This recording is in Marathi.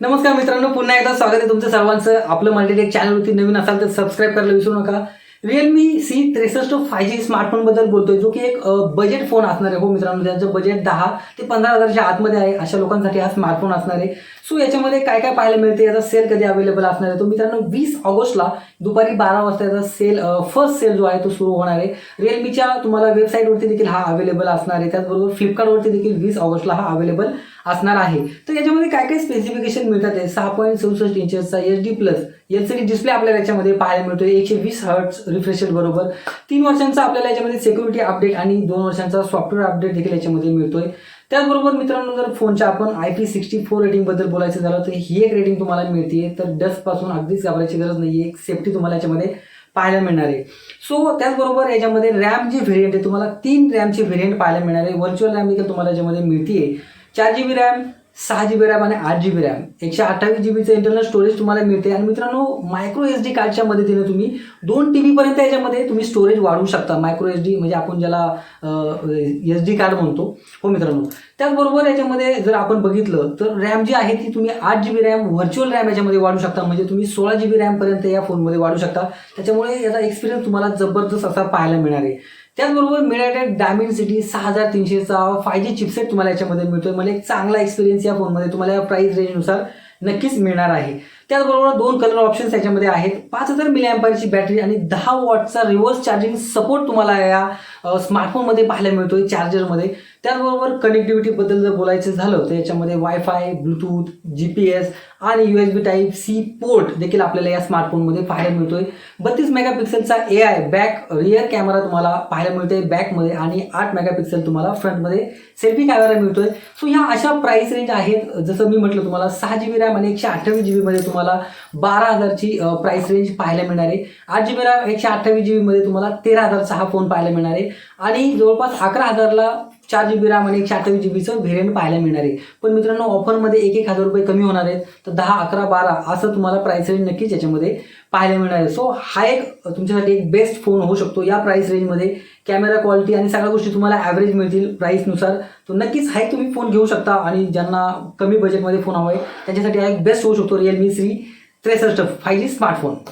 नमस्कार मित्रांनो पुन्हा एकदा स्वागत आहे तुमचं सर्वांचं. आपलं मल्टीटेक चॅनलवरती नवीन असाल तर सबस्क्राईब करायला विसरू नका. रिअलमी सी त्रेसष्ट फाय जी स्मार्टफोनबद्दल बोलतोय जो की एक बजेट फोन असणार आहे. हो मित्रांनो ज्यांचं बजेट दहा ते पंधरा हजारच्या आतमध्ये आहे अशा लोकांसाठी हा स्मार्टफोन असणार आहे. सो याच्यामध्ये काय काय पाहायला मिळते? याचा सेल कधी अवेलेबल असणार आहे? तो मित्रांनो वीस ऑगस्टला दुपारी बारा वाजता याचा सेल फर्स्ट सेल जो आहे तो सुरू होणार आहे. रिअलमीच्या तुम्हाला वेबसाईटवरती देखील हा अवेलेबल असणार आहे. त्याचबरोबर फ्लिपकार्टवरती देखील वीस ऑगस्टला हा अवेलेबल असणार आहे. तर याच्यामध्ये काय काय स्पेसिफिकेशन मिळतात आहे? सहा पॉईंट चौसष्ट इंचेसचा H D plus L C D display आपल्याला याच्यामध्ये पाहायला मिळतो एकशे वीस हर्ट्स रिफ्रेश बरोबर. तीन वर्षांचा आपल्याला याच्यामध्ये सिक्युरिटी अपडेट आणि दोन वर्षांचा सॉफ्टवेअर अपडेट देखील याच्यामध्ये मिळतोय. त्याचबरोबर मित्रांनो जर फोनच्या आपण आय पी सिक्स्टी फोर रेटिंगबद्दल बोलायचं झालं तर ही एक रेटिंग तुम्हाला मिळते तर डस्टपासून अगदीच घाबरायची गरज नाही एक सेफ्टी तुम्हाला याच्यामध्ये पाहायला मिळणार आहे. सो त्याचबरोबर याच्यामध्ये रॅम जी व्हेरियंट आहे तुम्हाला तीन रॅमची व्हेरियंट पाहायला मिळणार आहे. व्हर्च्युअल रॅम देखील तुम्हाला याच्यामध्ये मिळते चार जी बी रॅम सहा जी बी रॅम आणि आठ जी बी रॅम एकशे अठ्ठावीस जी बीचं इंटरनल स्टोरेज तुम्हाला मिळते आणि मित्रांनो मायक्रो एस डी कार्डच्या मदतीने तुम्ही दोन टी बीपर्यंत याच्यामध्ये तुम्ही स्टोरेज वाढवू शकता. मायक्रो एस डी म्हणजे आपण ज्याला एस डी कार्ड म्हणतो. हो मित्रांनो. त्याचबरोबर याच्यामध्ये जर आपण बघितलं तर रॅम जी आहे ती तुम्ही आठ G B RAM virtual RAM याच्यामध्ये वाढू शकता. म्हणजे तुम्ही सोळा जी बी रॅमपर्यंत या फोनमध्ये वाढू शकता. त्याच्यामुळे याचा एक्सपिरियन्स तुम्हाला जबरदस्त असा पाहायला मिळणार आहे. त्याचबरोबर मिळालेल्या डायमिन सिटी सहा हजार तीनशेचा फाय जी चिपसेट तुम्हाला याच्यामध्ये मिळतोय. म्हणजे एक चांगला एक्सपिरियन्स या फोनमध्ये तुम्हाला या प्राईस रेंजनुसार नक्कीच मिळणार आहे. त्याचबरोबर दोन कलर ऑप्शन्स याच्यामध्ये आहेत. पाच हजार मिली बॅटरी आणि दहा वॉटचा रिव्हर्स चार्जिंग सपोर्ट तुम्हाला या स्मार्टफोनमध्ये पाहायला मिळतो चार्जरमध्ये त्याचबरोबर कनेक्टिव्हिटीबद्दल जर बोलायचं झालं तर याच्यामध्ये wifi Bluetooth G P S आणि U S B type C port देखील आपल्याला या स्मार्टफोनमध्ये पाहायला मिळतोय. बत्तीस मेगापिक्सेलचा A I back rear camera तुम्हाला पाहायला मिळतोय बॅकमध्ये आणि आठ मेगापिक्सेल तुम्हाला फ्रंटमध्ये सेल्फी कॅमेरा मिळतोय. सो ह्या अशा प्राईस रेंज आहेत. जसं मी म्हटलं तुम्हाला सहा जी बी रॅम आणि एकशे अठ्ठावीस जी बीमध्ये तुम्हाला बारा हजारची प्राइस रेंज पाहायला मिळणार आहे. आठ जी बी एकशे अठ्ठावीस जी बीमध्ये तुम्हाला तेरा हजारचा हा फोन पाहायला मिळणार आहे. आणि जवळपास अकरा हजारला चार जी बी रॅम आणि एकशे अठ्ठावीस जी बीचं व्हेरियंट पाहायला मिळणार आहे. पण मित्रांनो ऑफरमध्ये एक एक हजार रुपये कमी होणार आहेत. तर दहा अकरा बारा असं तुम्हाला प्राईस रेंज नक्कीच याच्यामध्ये पाहायला मिळणार आहे. सो हा एक तुमच्यासाठी एक बेस्ट फोन होऊ शकतो. या प्राईस रेंजमध्ये कॅमेरा क्वालिटी आणि सगळ्या गोष्टी तुम्हाला ॲव्हरेज मिळतील प्राईसनुसार तो नक्कीच हा एक तुम्ही फोन घेऊ शकता आणि ज्यांना कमी बजेटमध्ये फोन हवा आहे त्यांच्यासाठी हा एक बेस्ट होऊ शकतो रिअलमी सी त्रेसष्ट फाय जी स्मार्टफोन